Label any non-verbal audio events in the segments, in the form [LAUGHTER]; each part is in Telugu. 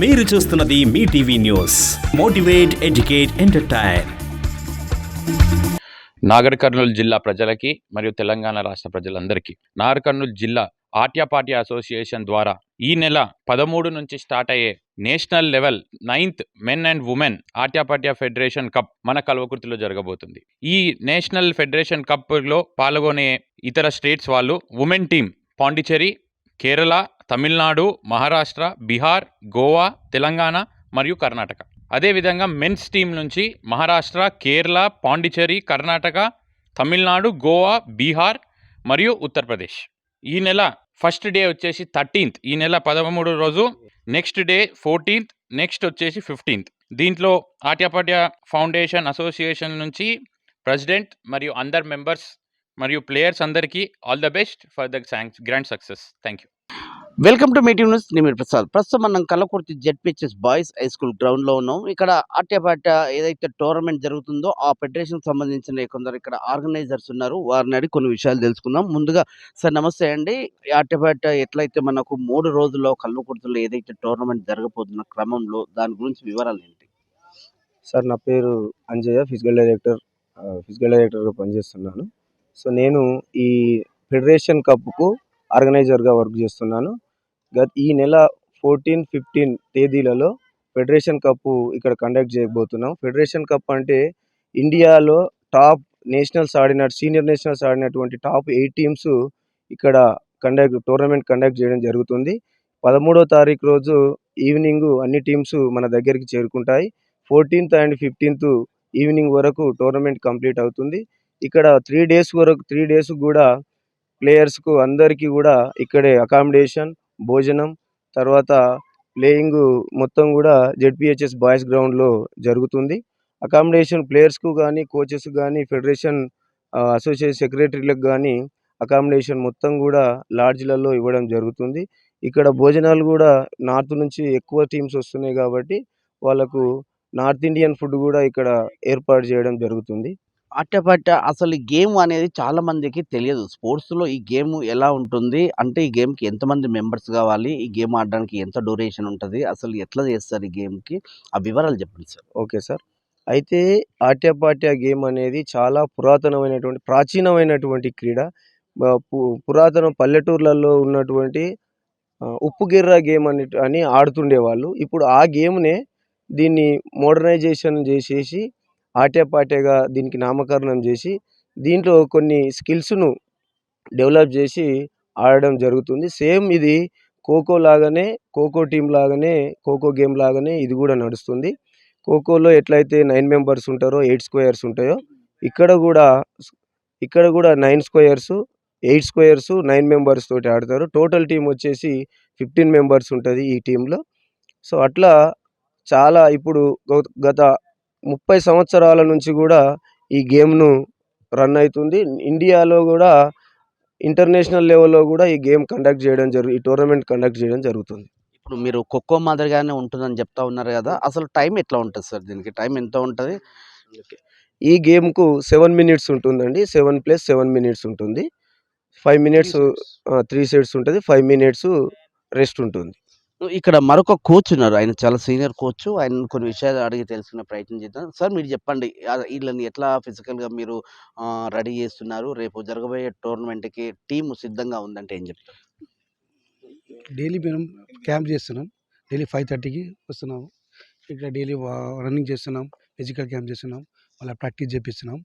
మీరు చూస్తున్నది మీ TV news motivate educate entertain Nagarkurnool జిల్లా ప్రజలకి మరియు తెలంగాణ రాష్ట్ర ప్రజలందరికీ నాగర్ కర్నూలు జిల్లా ఆట్యాపాట్య అసోసియేషన్ ద్వారా ఈ నెల పదమూడు నుంచి స్టార్ట్ అయ్యే national level ninth men and women atya patya federation cup మన కల్వకుర్తిలో జరగబోతుంది ఈ నేషనల్ ఫెడరేషన్ కప్లో పాల్గొనే ఇతర స్టేట్స్ వాళ్ళు ఉమెన్ టీం పాండిచేరి కేరళ తమిళనాడు మహారాష్ట్ర బీహార్ గోవా తెలంగాణ మరియు కర్ణాటక అదేవిధంగా మెన్స్ టీం నుంచి మహారాష్ట్ర కేరళ పాండిచేరి కర్ణాటక తమిళనాడు గోవా బీహార్ మరియు ఉత్తరప్రదేశ్ ఈ నెల ఫస్ట్ డే వచ్చేసి థర్టీన్త్ ఈ నెల పదమూడు రోజు నెక్స్ట్ డే ఫోర్టీన్త్ నెక్స్ట్ వచ్చేసి ఫిఫ్టీన్త్ దీంట్లో ఆట్యపాట్య ఫౌండేషన్ అసోసియేషన్ నుంచి ప్రెసిడెంట్ మరియు అందరు మెంబర్స్ మరియు ప్లేయర్స్ అందరికీ all the best for the grand success thank you welcome to meeting news నేను ప్రసాద్ ప్రస్తుతం మనం Z ZPHS boys high school గ్రౌండ్లో ఉన్నాం ఇక్కడ ఆట్యపాట ఏదైతే టోర్నమెంట్ జరుగుతుందో ఆ ఫెడరేషన్ సంబంధించిన కొందరు ఇక్కడ ఆర్గనైజర్స్ ఉన్నారు వారిని అడిగి కొన్ని విషయాలు తెలుసుకుందాం ముందుగా సార్ నమస్తే అండి ఆట్యపాట ఎట్లయితే మనకు మూడు రోజుల్లో కల్లకుర్తిలో ఏదైతే టోర్నమెంట్ జరగబోతున్న క్రమంలో దాని గురించి వివరాలు ఏంటి సార్ నా పేరు అంజయ్య ఫిజికల్ డైరెక్టర్ ఫిజికల్ డైరెక్టర్గా పనిచేస్తున్నాను సో నేను ఈ ఫెడరేషన్ కప్కు ఆర్గనైజర్గా వర్క్ చేస్తున్నాను గత ఈ నెల ఫోర్టీన్ ఫిఫ్టీన్ తేదీలలో ఫెడరేషన్ కప్పు ఇక్కడ కండక్ట్ చేయబోతున్నాం ఫెడరేషన్ కప్ అంటే ఇండియాలో టాప్ నేషనల్స్ ఆడిన సీనియర్ నేషనల్స్ ఆడినటువంటి టాప్ ఎయిట్ టీమ్స్ ఇక్కడ కండక్ట్ టోర్నమెంట్ కండక్ట్ చేయడం జరుగుతుంది పదమూడో తారీఖు రోజు ఈవినింగ్ అన్ని టీమ్స్ మన దగ్గరికి చేరుకుంటాయి ఫోర్టీన్త్ అండ్ ఫిఫ్టీన్త్ ఈవినింగ్ వరకు టోర్నమెంట్ కంప్లీట్ అవుతుంది ఇక్కడ త్రీ డేస్ వరకు త్రీ డేస్ కూడా ప్లేయర్స్కు అందరికీ కూడా ఇక్కడే అకామిడేషన్ భోజనం తర్వాత ప్లేయింగ్ మొత్తం కూడా జెడ్పిహెచ్ఎస్ బాయ్స్ గ్రౌండ్లో జరుగుతుంది అకామిడేషన్ ప్లేయర్స్కు కానీ కోచెస్ కానీ ఫెడరేషన్ అసోసియేషన్ సెక్రటరీలకు కానీ అకామిడేషన్ మొత్తం కూడా లాడ్జ్లలో ఇవ్వడం జరుగుతుంది ఇక్కడ భోజనాలు కూడా నార్త్ నుంచి ఎక్కువ టీమ్స్ వస్తున్నాయి కాబట్టి వాళ్ళకు నార్త్ ఇండియన్ ఫుడ్ కూడా ఇక్కడ ఏర్పాటు చేయడం జరుగుతుంది ఆటపాట అసలు గేమ్ అనేది చాలామందికి తెలియదు స్పోర్ట్స్లో ఈ గేమ్ ఎలా ఉంటుంది అంటే ఈ గేమ్కి ఎంతమంది మెంబర్స్ కావాలి ఈ గేమ్ ఆడడానికి ఎంత డ్యూరేషన్ ఉంటుంది అసలు ఎట్లా చేస్తారు ఈ గేమ్కి ఆ వివరాలు చెప్పండి సార్ ఓకే సార్ అయితే ఆట్యపాట్య గేమ్ అనేది చాలా పురాతనమైనటువంటి ప్రాచీనమైనటువంటి క్రీడ పురాతన పల్లెటూర్లలో ఉన్నటువంటి ఉప్పుగిర్ర గేమ్ అని అని ఆడుతుండేవాళ్ళు ఇప్పుడు ఆ గేమ్నే దీన్ని మోడర్నైజేషన్ చేసేసి పాటేగా దీనికి నామకరణం చేసి దీంట్లో కొన్ని స్కిల్స్ను డెవలప్ చేసి ఆడడం జరుగుతుంది సేమ్ ఇది ఖోఖో లాగానే ఖోఖో టీం లాగానే ఖోఖో గేమ్ లాగానే ఇది కూడా నడుస్తుంది ఖోఖోలో ఎట్లయితే నైన్ మెంబర్స్ ఉంటారో ఎయిట్ స్క్వేయర్స్ ఉంటాయో ఇక్కడ కూడా ఇక్కడ కూడా nine squares eight squares nine members తోటి ఆడతారు టోటల్ టీం వచ్చేసి ఫిఫ్టీన్ మెంబర్స్ ఉంటుంది ఈ టీంలో సో అట్లా చాలా ఇప్పుడు గత ముప్పై సంవత్సరాల నుంచి కూడా ఈ గేమ్ను రన్ అవుతుంది ఇండియాలో కూడా ఇంటర్నేషనల్ లెవెల్లో కూడా ఈ గేమ్ కండక్ట్ చేయడం జరుగు ఈ టోర్నమెంట్ కండక్ట్ చేయడం జరుగుతుంది ఇప్పుడు మీరు ఖోఖో మాదిరిగానే ఉంటుందని చెప్తా ఉన్నారు కదా అసలు టైం ఎట్లా ఉంటుంది సార్ దీనికి టైం ఎంత ఉంటుంది ఈ గేమ్కు సెవెన్ మినిట్స్ ఉంటుందండి సెవెన్ ప్లస్ సెవెన్ మినిట్స్ ఉంటుంది ఫైవ్ మినిట్స్ త్రీ సెట్స్ ఉంటుంది ఫైవ్ మినిట్స్ రెస్ట్ ఉంటుంది ఇక్కడ మరొక కోచ్ ఉన్నారు ఆయన చాలా సీనియర్ కోచ్ ఆయన కొన్ని విషయాలు అడిగి తెలుసుకునే ప్రయత్నం చేద్దాం సార్ మీరు చెప్పండి వీళ్ళని ఎట్లా ఫిజికల్గా మీరు రెడీ చేస్తున్నారు రేపు జరగబోయే టోర్నమెంట్కి టీము సిద్ధంగా ఉందంటే ఏం చెప్తారు డైలీ మేము క్యాంప్ చేస్తున్నాం డైలీ ఫైవ్ థర్టీకి వస్తున్నాము ఇక్కడ డైలీ రన్నింగ్ చేస్తున్నాం ఫిజికల్ క్యాంప్ చేస్తున్నాం వాళ్ళ practice చేపిస్తున్నాం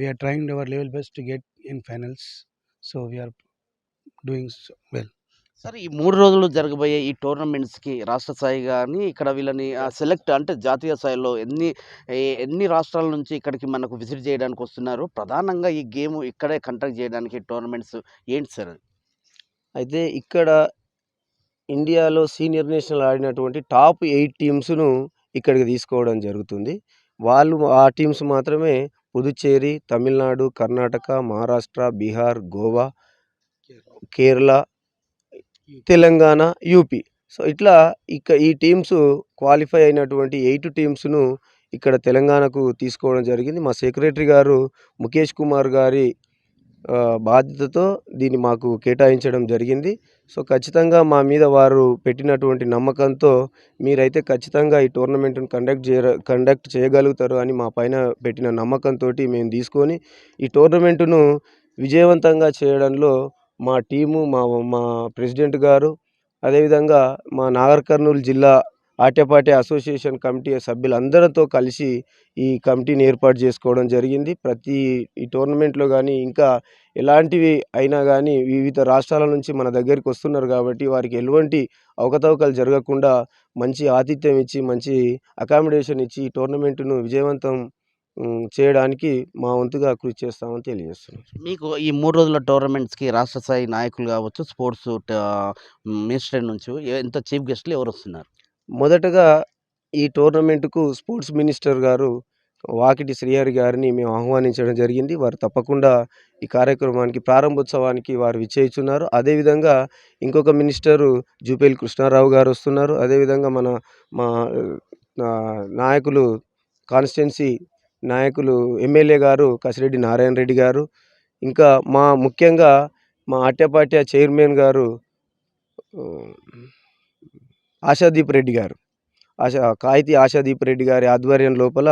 we're trying our level best to get in finals so we're doing well సరే ఈ మూడు రోజులు జరగబోయే ఈ టోర్నమెంట్స్కి రాష్ట్ర స్థాయి కానీ ఇక్కడ వీళ్ళని సెలెక్ట్ అంటే జాతీయ స్థాయిలో ఎన్ని ఎన్ని రాష్ట్రాల నుంచి ఇక్కడికి మనకు విజిట్ చేయడానికి వస్తున్నారు ప్రధానంగా ఈ గేమ్ ఇక్కడే కండక్ట్ చేయడానికి టోర్నమెంట్స్ ఏంటి సార్ అయితే ఇక్కడ ఇండియాలో సీనియర్ నేషనల్ ఆడినటువంటి టాప్ ఎయిట్ టీమ్స్ను ఇక్కడికి తీసుకోవడం జరుగుతుంది వాళ్ళు ఆ టీమ్స్ మాత్రమే పుదుచ్చేరి తమిళనాడు కర్ణాటక మహారాష్ట్ర బీహార్ గోవా కేరళ తెలంగాణ యూపీ సో ఇట్లా ఇక ఈ టీమ్స్ క్వాలిఫై అయినటువంటి ఎయిట్ టీమ్స్ను ఇక్కడ తెలంగాణకు తీసుకోవడం జరిగింది మా సెక్రటరీ గారు ముఖేష్ కుమార్ గారి బాధ్యతతో దీన్ని మాకు కేటాయించడం జరిగింది సో ఖచ్చితంగా మా మీద వారు పెట్టినటువంటి నమ్మకంతో మీరైతే ఖచ్చితంగా ఈ టోర్నమెంట్ను కండక్ట్ చేయ కండక్ట్ చేయగలుగుతారు అని మా పైన పెట్టిన నమ్మకంతో మేము తీసుకొని ఈ టోర్నమెంటును విజయవంతంగా చేయడంలో మా టీము మా మా ప్రెసిడెంట్ గారు అదేవిధంగా మా నాగర్ కర్నూలు జిల్లా ఆటపాటే అసోసియేషన్ కమిటీ సభ్యులందరితో కలిసి ఈ కమిటీని ఏర్పాటు చేసుకోవడం జరిగింది ప్రతి ఈ టోర్నమెంట్లో కానీ ఇంకా ఎలాంటివి అయినా కానీ వివిధ రాష్ట్రాల నుంచి మన దగ్గరికి వస్తున్నారు కాబట్టి వారికి ఎటువంటి అవకతవకలు జరగకుండా మంచి ఆతిథ్యం ఇచ్చి మంచి అకామిడేషన్ ఇచ్చి ఈ టోర్నమెంట్ను విజయవంతం చేయడానికి మా వంతుగా కృషి చేస్తామని తెలియజేస్తున్నాం మీకు ఈ మూడు రోజుల టోర్నమెంట్స్కి రాష్ట్ర స్థాయి నాయకులు కావచ్చు స్పోర్ట్స్ మినిస్టర్ నుంచి ఎంత చీఫ్ గెస్ట్లు ఎవరు వస్తున్నారు మొదటగా ఈ టోర్నమెంట్కు స్పోర్ట్స్ మినిస్టర్ గారు వాకిటి శ్రీహరి గారిని మేము ఆహ్వానించడం జరిగింది వారు తప్పకుండా ఈ కార్యక్రమానికి ప్రారంభోత్సవానికి వారు విచ్చేస్తున్నారు అదేవిధంగా ఇంకొక మినిస్టరు జూపేల్ కృష్ణారావు గారు వస్తున్నారు అదేవిధంగా మన మా నాయకులు కాన్స్టెన్సీ నాయకులు ఎమ్మెల్యే గారు కసిరెడ్డి నారాయణ రెడ్డి గారు ఇంకా మా ముఖ్యంగా మా అట్టపాట్య చైర్మన్ గారు ఆశాదీప్ రెడ్డి గారు ఆశా కాయితీ ఆశాదీప్ రెడ్డి గారి ఆధ్వర్యం లోపల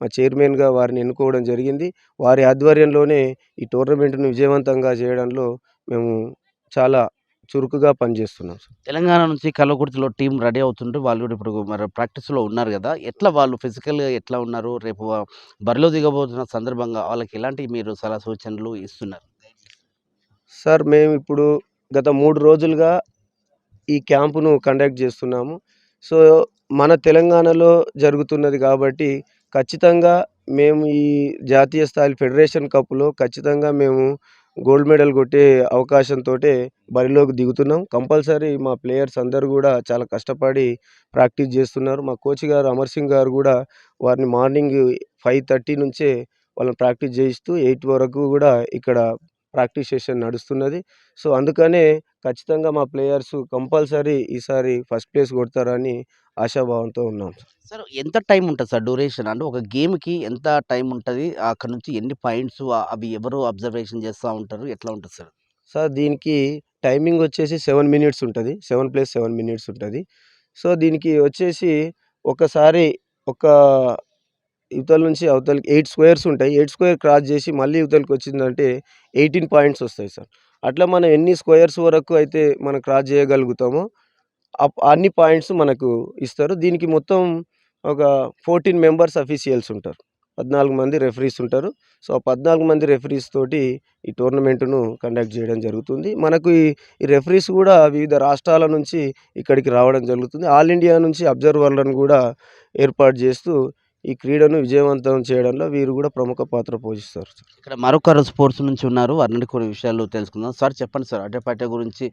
మా చైర్మన్గా వారిని ఎన్నుకోవడం జరిగింది వారి ఆధ్వర్యంలోనే ఈ టోర్నమెంట్ను విజయవంతంగా చేయడంలో మేము చాలా చురుకుగా పనిచేస్తున్నాం సార్ తెలంగాణ నుంచి కల్లకుర్తిలో టీం రెడీ అవుతుంటే వాళ్ళు కూడా ఇప్పుడు మరి ప్రాక్టీస్లో ఉన్నారు కదా ఎట్లా వాళ్ళు ఫిజికల్గా ఎట్లా ఉన్నారు రేపు బరిలో దిగబోతున్న సందర్భంగా వాళ్ళకి ఎలాంటి మీరు సలహా సూచనలు ఇస్తున్నారు సార్ మేము ఇప్పుడు గత మూడు రోజులుగా ఈ క్యాంపును కండక్ట్ చేస్తున్నాము సో మన తెలంగాణలో జరుగుతున్నది కాబట్టి ఖచ్చితంగా మేము ఈ జాతీయ స్థాయి ఫెడరేషన్ కప్లో ఖచ్చితంగా మేము గోల్డ్ మెడల్ కొట్టే అవకాశంతో బరిలోకి దిగుతున్నాం కంపల్సరీ మా ప్లేయర్స్ అందరు కూడా చాలా కష్టపడి ప్రాక్టీస్ చేస్తున్నారు మా కోచ్ గారు అమర్ సింగ్ గారు కూడా వారిని మార్నింగ్ ఫైవ్ థర్టీ నుంచే వాళ్ళని ప్రాక్టీస్ చేయిస్తూ ఎయిట్ వరకు కూడా ఇక్కడ ప్రాక్టీస్ సెషన్ నడుస్తున్నది సో అందుకనే ఖచ్చితంగా మా ప్లేయర్స్ కంపల్సరీ ఈసారి ఫస్ట్ ప్లేస్ కొడతారని ఆశాభావంతో ఉన్నాం సార్ ఎంత టైం ఉంటుంది సార్ డ్యూరేషన్ అంటే ఒక గేమ్కి ఎంత టైం ఉంటుంది అక్కడ నుంచి ఎన్ని పాయింట్స్ అవి ఎవరు అబ్జర్వేషన్ చేస్తూ ఉంటారు ఎట్లా ఉంటుంది సార్ సార్ దీనికి టైమింగ్ వచ్చేసి సెవెన్ మినిట్స్ ఉంటుంది సెవెన్ ప్లస్ సెవెన్ మినిట్స్ ఉంటుంది సో దీనికి వచ్చేసి ఒకసారి ఒక ఇవతల నుంచి అవతలకి ఎయిట్ స్క్వేర్స్ ఉంటాయి ఎయిట్ స్క్వేర్ క్రాస్ చేసి మళ్ళీ ఇవతలకి వచ్చిందంటే ఎయిటీన్ పాయింట్స్ వస్తాయి సార్ అట్లా మనం ఎన్ని స్క్వేర్స్ వరకు అయితే మనం క్రాస్ చేయగలుగుతామో అన్ని పాయింట్స్ మనకు ఇస్తారు దీనికి మొత్తం ఒక ఫోర్టీన్ మెంబర్స్ అఫీషియల్స్ ఉంటారు పద్నాలుగు మంది రెఫరీస్ ఉంటారు సో ఆ పద్నాలుగు మంది రెఫరీస్ తోటి ఈ టోర్నమెంట్ను కండక్ట్ చేయడం జరుగుతుంది మనకు ఈ రెఫరీస్ కూడా వివిధ రాష్ట్రాల నుంచి ఇక్కడికి రావడం జరుగుతుంది ఆల్ ఇండియా నుంచి అబ్జర్వర్లను కూడా ఏర్పాటు చేస్తూ ఈ క్రీడను విజయవంతం చేయడంలో వీరు కూడా ప్రముఖ పాత్ర పోషిస్తారు సార్ ఇక్కడ మరొకరు స్పోర్ట్స్ నుంచి ఉన్నారు వారిని కొన్ని విషయాలు తెలుసుకుందాం సార్ చెప్పండి సార్ అడ్డపాట్య గురించి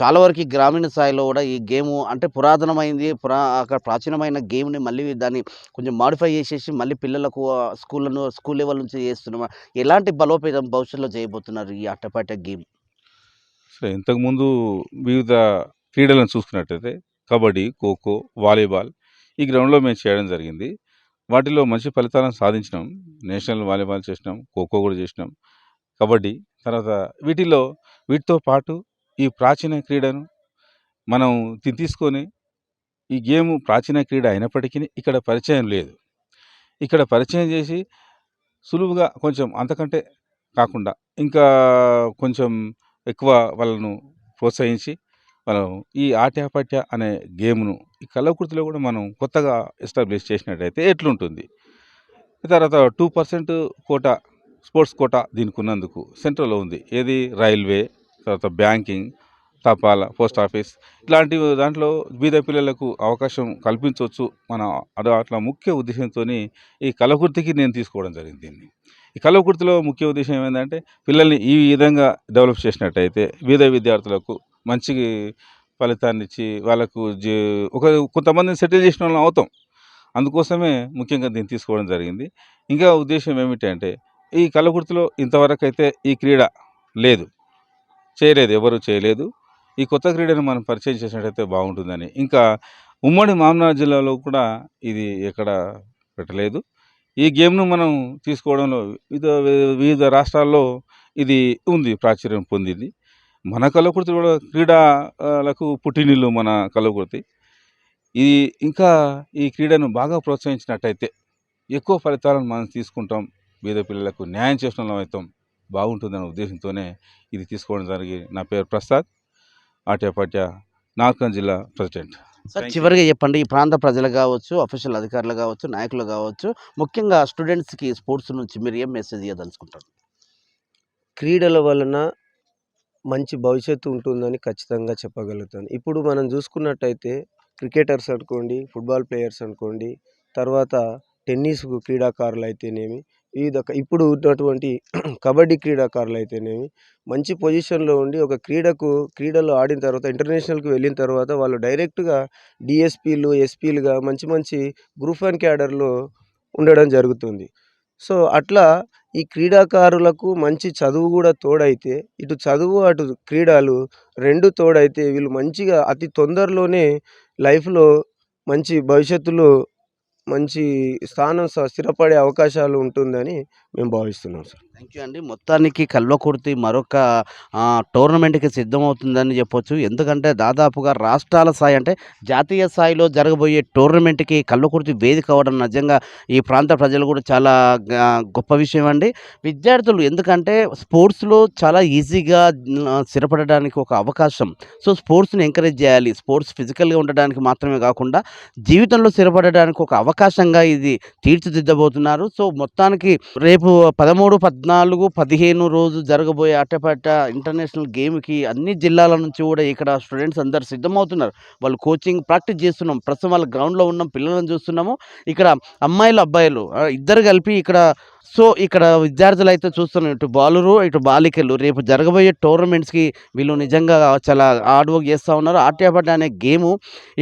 చాలా వరకు గ్రామీణ స్థాయిలో కూడా ఈ గేమ్ అంటే పురాతనమైంది పురా అక్కడ ప్రాచీనమైన గేమ్ని మళ్ళీ దాన్ని కొంచెం మాడిఫై చేసేసి మళ్ళీ పిల్లలకు స్కూళ్ళను స్కూల్ లెవెల్ నుంచి చేస్తున్నాం ఎలాంటి బలోపేతం భవిష్యత్తులో చేయబోతున్నారు ఈ అట్టపాట గేమ్ సరే ఇంతకుముందు వివిధ క్రీడలను చూసుకున్నట్టయితే కబడ్డీ ఖోఖో వాలీబాల్ ఈ గ్రౌండ్లో మేము చేయడం జరిగింది వాటిలో మంచి ఫలితాలను సాధించినాం నేషనల్ వాలీబాల్ చేసినాం ఖోఖో కూడా చేసినాం కబడ్డీ తర్వాత వీటిలో వీటితో పాటు ఈ ప్రాచీన క్రీడను మనం తీసుకొని ఈ గేమ్ ప్రాచీన క్రీడ అయినప్పటికీ ఇక్కడ పరిచయం లేదు ఇక్కడ పరిచయం చేసి సులువుగా కొంచెం అంతకంటే కాకుండా ఇంకా కొంచెం ఎక్కువ వాళ్ళను ప్రోత్సహించి మనం ఈ ఆట్యాపాట్య అనే గేమ్ను ఈ కళాకృతిలో కూడా మనం కొత్తగా ఎస్టాబ్లిష్ చేసినట్టయితే ఎట్లుంటుంది తర్వాత two percent quota sports quota దీనికి ఉన్నందుకు సెంట్రల్లో ఉంది ఏది రైల్వే తర్వాత బ్యాంకింగ్ తపాలా పోస్ట్ ఆఫీస్ ఇలాంటి దాంట్లో బీద పిల్లలకు అవకాశం కల్పించవచ్చు మన అట్లా ముఖ్య ఉద్దేశంతో ఈ కళకృతికి నేను తీసుకోవడం జరిగింది దీన్ని ఈ కళకృతిలో ముఖ్య ఉద్దేశం ఏంటంటే పిల్లల్ని ఈ విధంగా డెవలప్ చేసినట్టయితే బీద విద్యార్థులకు మంచి ఫలితాన్ని ఇచ్చి వాళ్ళకు ఒక కొంతమందిని సెటిల్ చేసిన వాళ్ళం అవుతాం అందుకోసమే ముఖ్యంగా దీన్ని తీసుకోవడం జరిగింది ఇంకా ఉద్దేశం ఏమిటంటే ఈ కలగుర్తిలో ఇంతవరకు అయితే ఈ క్రీడ లేదు చేయలేదు ఎవరు చేయలేదు ఈ కొత్త క్రీడను మనం పరిచయం చేసినట్టయితే బాగుంటుందని ఇంకా ఉమ్మడి మామనాథ్ జిల్లాలో కూడా ఇది ఎక్కడ పెట్టలేదు ఈ గేమ్ను మనం తీసుకోవడంలో వివిధ వివిధ రాష్ట్రాల్లో ఇది ఉంది ప్రాచుర్యం పొందింది మన కలకృతి కూడా క్రీడలకు పుట్టినిల్లు మన కలకృతి ఈ ఇంకా ఈ క్రీడను బాగా ప్రోత్సహించినట్టయితే ఎక్కువ ఫలితాలను మనం తీసుకుంటాం బీద పిల్లలకు న్యాయం చేసిన అవుతాం బాగుంటుందనే ఉద్దేశంతోనే ఇది తీసుకోవడం జరిగి నా పేరు ప్రసాద్ ఆట్యాపాట్య నాగం జిల్లా ప్రెసిడెంట్ సార్ చివరిగా చెప్పండి ఈ ప్రాంత ప్రజలు కావచ్చు అఫీషియల్ అధికారులు కావచ్చు నాయకులు కావచ్చు ముఖ్యంగా స్టూడెంట్స్కి స్పోర్ట్స్ నుంచి మీరు ఏం మెసేజ్ ఇవ్వదలుచుకుంటారు క్రీడల వలన మంచి భవిష్యత్తు ఉంటుందని ఖచ్చితంగా చెప్పగలుగుతాను ఇప్పుడు మనం చూసుకున్నట్టయితే క్రికెటర్స్ అనుకోండి ఫుట్బాల్ ప్లేయర్స్ అనుకోండి తర్వాత టెన్నిస్ క్రీడాకారులు అయితేనేమి వివిధ ఇప్పుడు ఉన్నటువంటి [CLEARS THROAT] కబడ్డీ క్రీడాకారులు అయితేనేమి మంచి పొజిషన్లో ఉండి ఒక క్రీడకు క్రీడలో ఆడిన తర్వాత ఇంటర్నేషనల్కి వెళ్ళిన తర్వాత వాళ్ళు డైరెక్ట్గా డిఎస్పీలు ఎస్పీలుగా మంచి మంచి గ్రూప్ వన్ క్యాడర్లో ఉండడం జరుగుతుంది సో అట్లా ఈ క్రీడాకారులకు మంచి చదువు కూడా తోడైతే ఇటు చదువు అటు క్రీడలు రెండు తోడైతే వీళ్ళు మంచిగా అతి తొందరలోనే లైఫ్లో మంచి భవిష్యత్తులో మంచి స్థానం స్థిరపడే అవకాశాలు ఉంటుందని మేము భావిస్తున్నాం సార్ థ్యాంక్ యూ అండి మొత్తానికి కల్వకుర్తి మరొక టోర్నమెంట్కి సిద్ధమవుతుందని చెప్పొచ్చు ఎందుకంటే దాదాపుగా రాష్ట్రాల స్థాయి అంటే జాతీయ స్థాయిలో జరగబోయే టోర్నమెంట్కి కల్వకుర్తి వేదిక అవ్వడం నిజంగా ఈ ప్రాంత ప్రజలు కూడా చాలా గొప్ప విషయం అండి విద్యార్థులు ఎందుకంటే స్పోర్ట్స్లో చాలా ఈజీగా స్థిరపడడానికి ఒక అవకాశం సో స్పోర్ట్స్ని ఎంకరేజ్ చేయాలి స్పోర్ట్స్ ఫిజికల్గా ఉండడానికి మాత్రమే కాకుండా జీవితంలో స్థిరపడడానికి ఒక అవకాశంగా ఇది తీర్చిదిద్దబోతున్నారు సో మొత్తానికి రేపు రేపు పదమూడు పద్నాలుగు పదిహేను రోజు జరగబోయే అట్టపట్ట ఇంటర్నేషనల్ గేమ్కి అన్ని జిల్లాల నుంచి కూడా ఇక్కడ స్టూడెంట్స్ అందరు సిద్ధమవుతున్నారు వాళ్ళు కోచింగ్ ప్రాక్టీస్ చేస్తున్నాం ప్రస్తుతం వాళ్ళ గ్రౌండ్లో ఉన్నాం పిల్లలను చూస్తున్నాము ఇక్కడ అమ్మాయిలు అబ్బాయిలు ఇద్దరు కలిపి ఇక్కడ సో ఇక్కడ విద్యార్థులు అయితే చూస్తున్న ఇటు బాలురు ఇటు బాలికలు రేపు జరగబోయే టోర్నమెంట్స్కి వీళ్ళు నిజంగా చాలా హార్డ్ వర్క్ చేస్తూ ఉన్నారు ఆట్యాపట్ అనే గేము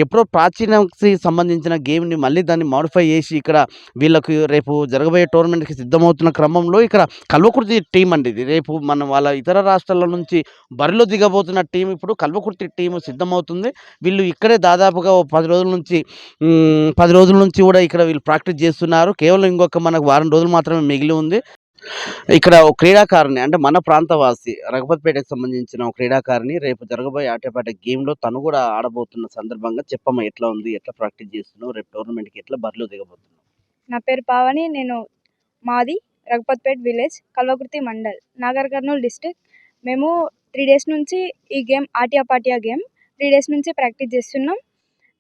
ఎప్పుడో ప్రాచీనకి సంబంధించిన గేమ్ని మళ్ళీ దాన్ని మాడిఫై చేసి ఇక్కడ వీళ్ళకి రేపు జరగబోయే టోర్నమెంట్కి సిద్ధమవుతున్న క్రమంలో ఇక్కడ కల్వకుర్తి టీం అండి ఇది రేపు మనం వాళ్ళ ఇతర రాష్ట్రాల నుంచి బరిలో దిగబోతున్న టీం ఇప్పుడు కల్వకుర్తి టీం సిద్ధమవుతుంది వీళ్ళు ఇక్కడే దాదాపుగా పది రోజుల నుంచి పది రోజుల నుంచి కూడా ఇక్కడ వీళ్ళు ప్రాక్టీస్ చేస్తున్నారు కేవలం ఇంకొక మనకు వారం రోజులు మాత్రమే మిగిలి ఉంది ఇక్కడ ఒక క్రీడాకారిణి అంటే మన ప్రాంతవాసి రఘుపతిపేటకు సంబంధించిన ఒక క్రీడాకారిణి రేపు జరగబోయే ఆటపాట గేమ్లో తను కూడా ఆడబోతున్న సందర్భంగా చెప్పమ్మా ఎట్లా ఉంది ఎట్లా ప్రాక్టీస్ చేస్తున్నావు రేపు టోర్నమెంట్కి ఎట్లా బరిలో దిగబోతున్నావు నా పేరు పావని నేను మాది రఘుపతిపేట విలేజ్ కల్వకృతి మండల్ నాగర్ కర్నూలు డిస్టిక్ మేము త్రీ డేస్ నుంచి ఈ game atya patya game three days నుంచి ప్రాక్టీస్ చేస్తున్నాం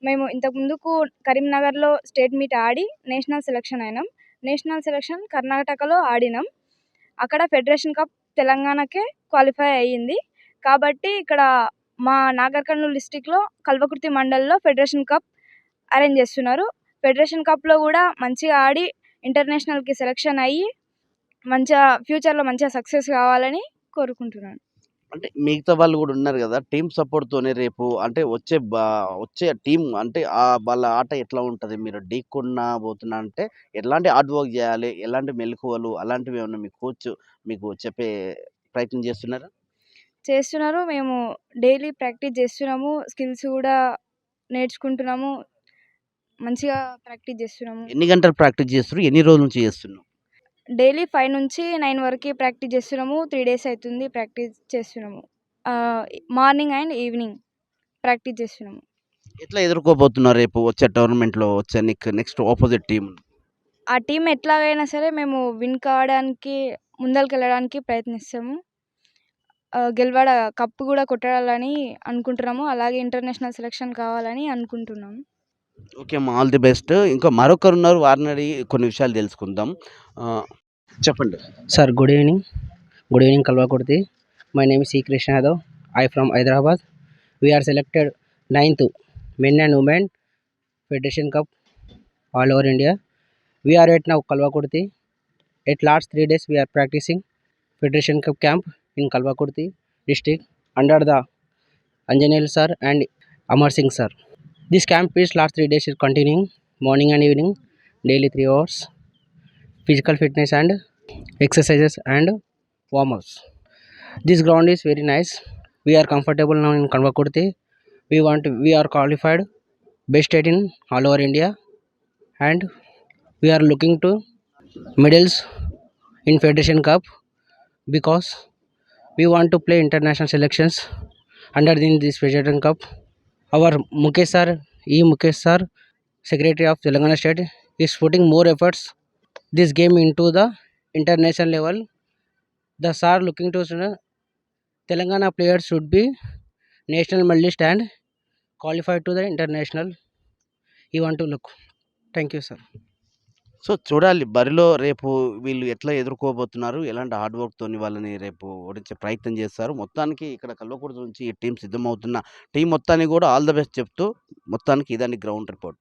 మేము ఇంతకుముందుకు కరీంనగర్లో స్టేట్ మీట్ ఆడి నేషనల్ సెలెక్షన్ అయినాం నేషనల్ సెలక్షన్ కర్ణాటకలో ఆడినాం అక్కడ ఫెడరేషన్ కప్ తెలంగాణకే క్వాలిఫై అయ్యింది కాబట్టి ఇక్కడ మా నాగర్ కర్నూలు డిస్టిక్లో కల్వకుర్తి మండల్లో ఫెడరేషన్ కప్ అరేంజ్ చేస్తున్నారు ఫెడరేషన్ కప్లో కూడా మంచిగా ఆడి ఇంటర్నేషనల్కి సెలెక్షన్ అయ్యి మంచిగా ఫ్యూచర్లో మంచిగా సక్సెస్ కావాలని కోరుకుంటున్నాను అంటే మిగతా వాళ్ళు కూడా ఉన్నారు కదా టీం సపోర్ట్తోనే రేపు అంటే వచ్చే వచ్చే టీం అంటే వాళ్ళ ఆట ఎట్లా ఉంటుంది మీరు ఢీకున్నా పోతున్నా అంటే ఎలాంటి హార్డ్ వర్క్ చేయాలి ఎలాంటి మెలకువలు అలాంటివి ఏమైనా మీ కోచ్ మీకు చెప్పే ప్రయత్నం చేస్తున్నారు చేస్తున్నారు మేము డైలీ ప్రాక్టీస్ చేస్తున్నాము స్కిల్స్ కూడా నేర్చుకుంటున్నాము మంచిగా ప్రాక్టీస్ చేస్తున్నాము ఎన్ని గంటలు ప్రాక్టీస్ చేస్తున్నారు ఎన్ని రోజుల నుంచి చేస్తున్నాం డైలీ ఫైవ్ నుంచి నైన్ వరకు ప్రాక్టీస్ చేస్తున్నాము త్రీ డేస్ అవుతుంది ప్రాక్టీస్ చేస్తున్నాము మార్నింగ్ అండ్ ఈవినింగ్ ప్రాక్టీస్ చేస్తున్నాము ఎట్లా ఎదుర్కోబోతున్నారు రేపు వచ్చే టోర్నమెంట్లో వచ్చే నెక్స్ట్ ఆపోజిట్ టీం ఆ టీం ఎట్లాగైనా సరే మేము విన్ కావడానికి ముందరికి వెళ్ళడానికి ప్రయత్నిస్తాము గెలవడ కప్పు కూడా కొట్టాలని అనుకుంటున్నాము అలాగే ఇంటర్నేషనల్ సెలెక్షన్ కావాలని అనుకుంటున్నాము ఓకే ఆల్ ది బెస్ట్ ఇంకా మరొకరు ఉన్నారు వారిని కొన్ని విషయాలు తెలుసుకుందాం చెప్పండి sir good evening good evening Kalwakurthy my name C Krishna Yadav I from Hyderabad we're selected ninth men and women federation cup all over India we're at now Kalwakurthy at last three days we're practising federation cup camp in Kalwakurthy district under the Anjaneyulu sir and Amar Singh sir This camp is last three days is continuing morning and evening daily three hours physical fitness and exercises and warm-ups. This ground is very nice. We are comfortable now in Kanvakurti. We want we are qualified best state in all over India and we are looking to medals in Federation Cup because we want to play international selections under in this Federation Cup our Mukesh sir, E. Mukesh sir, Secretary of Telangana State, is putting more efforts this game into the international level. The SAR looking to Telangana players should be national medalist and qualified to the international. You want to look. Thank you, sir. So చూడాలి బరిలో రేపు వీళ్ళు ఎట్లా ఎదుర్కోబోతున్నారు ఎలాంటి హార్డ్ వర్క్తో వాళ్ళని రేపు ఓడించే ప్రయత్నం చేస్తారు మొత్తానికి ఇక్కడ కల్వకూడదు నుంచి ఈ టీం సిద్ధమవుతున్న టీం మొత్తాన్ని కూడా ఆల్ ద బెస్ట్ చెప్తూ మొత్తానికి ఇదాన్ని గ్రౌండ్ రిపోర్ట్